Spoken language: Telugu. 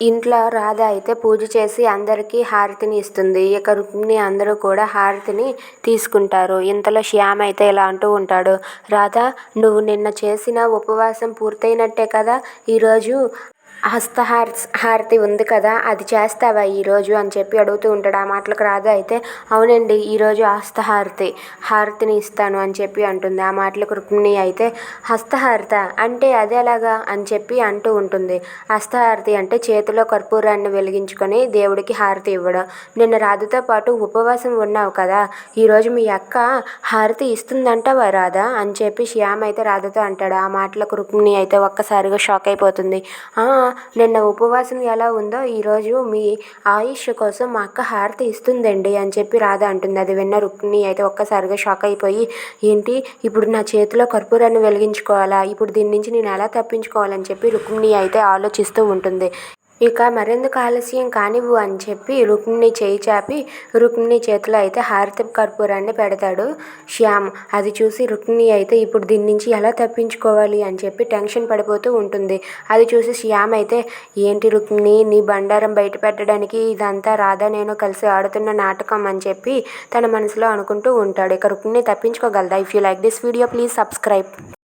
ఇంట్లో రాధ అయితే పూజ చేసి అందరికీ హారతిని ఇస్తుంది. ఇక రుక్మిణి అందరూ కూడా హారతిని తీసుకుంటారు. ఇంతలో శ్యామ్ అయితే ఇలా అంటూ ఉంటాడు. రాధ నువ్వు నిన్న చేసిన ఉపవాసం పూర్తయినట్టే కదా? ఈరోజు హస్తహార హారతి ఉంది కదా అది చేస్తావా ఈరోజు అని చెప్పి అడుగుతూ ఉంటాడు. ఆ మాటలకు రాధ అయితే అవునండి ఈరోజు హస్తహారతి హారతిని ఇస్తాను అని చెప్పి అంటుంది. ఆ మాటలకు రుక్మిణి అయితే హస్తహారత అంటే అది ఎలాగా అని చెప్పి అంటూ ఉంటుంది. హస్తహారతి అంటే చేతిలో కర్పూరాన్ని వెలిగించుకొని దేవుడికి హారతి ఇవ్వడం. నిన్న రాధతో పాటు ఉపవాసం ఉన్నావు కదా ఈరోజు మీ అక్క హారతి ఇస్తుందంటావా రాధా అని చెప్పి శ్యామ్ అయితే రాధతో అంటాడు. ఆ మాటలకు రుక్మిణి అయితే ఒక్కసారిగా షాక్ అయిపోతుంది. నిన్న ఉపవాసం ఎలా ఉందో ఈరోజు మీ ఆయుష్ కోసం మా అక్క హారతి ఇస్తుందండి అని చెప్పి రాధ అంటుంది. అది విన్న రుక్మిణి అయితే ఒక్కసారిగా షాక్ అయిపోయి ఏంటి? ఇప్పుడు నా చేతిలో కర్పూరాన్ని వెలిగించుకోవాలా? ఇప్పుడు దీని నుంచి నేను ఎలా తప్పించుకోవాలని చెప్పి రుక్మిణి అయితే ఆలోచిస్తూ ఉంటుంది. ఇక మరెందుకు ఆలస్యం కానివ్వు అని చెప్పి రుక్మిణి చేయి చాపి రుక్మిణి చేతిలో అయితే హారతి కర్పూరాన్ని పెడతాడు. శ్యామ్ అది చూసి రుక్మిణి అయితే ఇప్పుడు దీని నుంచి ఎలా తప్పించుకోవాలి అని చెప్పి టెన్షన్ పడిపోతూ ఉంటుంది. అది చూసి శ్యామ్ అయితే ఏంటి రుక్మిణి నీ బండారం బయట పెట్టడానికి ఇదంతా రాధా నేను కలిసి ఆడుతున్న నాటకం అని చెప్పి తన మనసులో అనుకుంటూ ఉంటాడు. ఇక Rukmini తప్పించుకోగలదా? If you like this video please subscribe